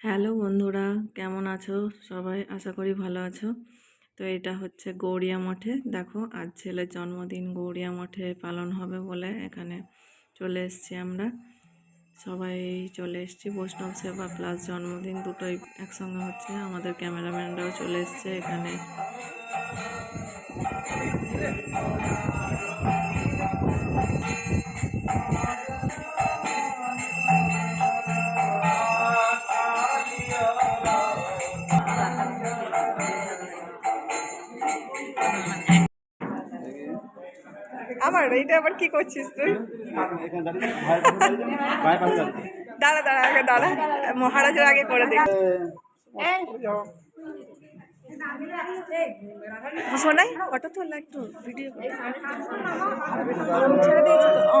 Hello বন্ধুরা, কেমন আছো? সবাই আশা করি ভালো আছো। তো এটা হচ্ছে গৌরিয়া মঠে। দেখো, আজ ছেলের জন্মদিন গৌরিয়া মঠে পালন হবে বলে এখানে চলে এসেছি আমরা। সবাই চলে এসেছি, বৈষ্ণব সেবা প্লাস জন্মদিন দুটোই একসঙ্গে হচ্ছে। আমাদের ক্যামেরাম্যানরাও চলে এসছে এখানে। আবার এইটা আবার কি করছিস তুই? দাঁড়া দাঁড়া আগে দাঁড়া। মহারাজের আগে করে দেখ শোনাই ফটো তোলা একটু ভিডিও ছেড়ে দিয়েছি তো। ও।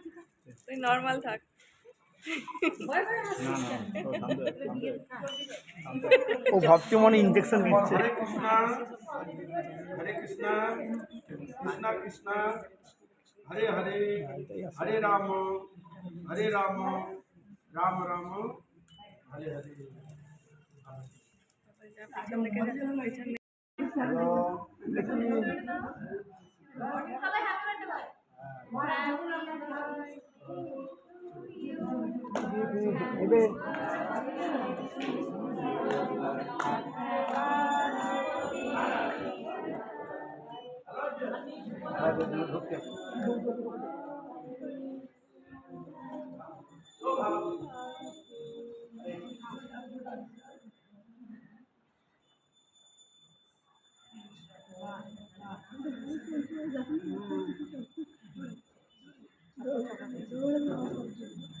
তুই নর্মাল থাক। ও ভাবছে মনে ইঞ্জেকশন দিচ্ছে। হরে কৃষ্ণ হরে কৃষ্ণ কৃষ্ণ কৃষ্ণ হরে হরে হরে রাম হরে রাম রাম রাম হরে হরে। পিছন থেকে দেখো, পিছন থেকে।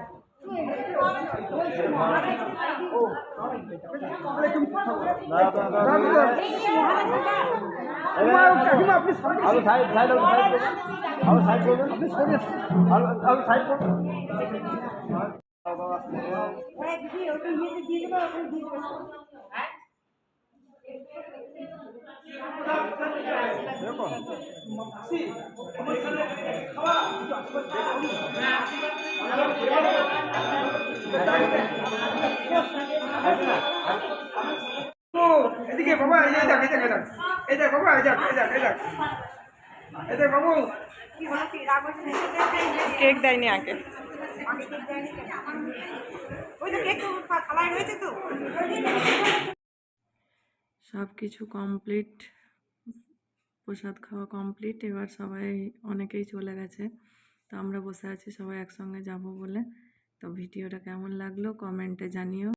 আলো সাইড সাইড আলো সাইড করবেন আপনি সরে আলো সাইড করবেন ও এদিকে বাবা এই দেখ এই দেখ এই দেখ। বাবা এই দেখ এই দেখ এই দেখ। এই দেখ বাবু। কেক দেয়নি আগে। সব কিছু কমপ্লিট। প্রসাদ খাওয়া কমপ্লিট এবার সবাই, অনেকেই চলে গেছে। তো আমরা বসে আছি, সবাই একসঙ্গে যাব বলে। তো ভিডিওটা কেমন লাগল কমেন্টে জানিও।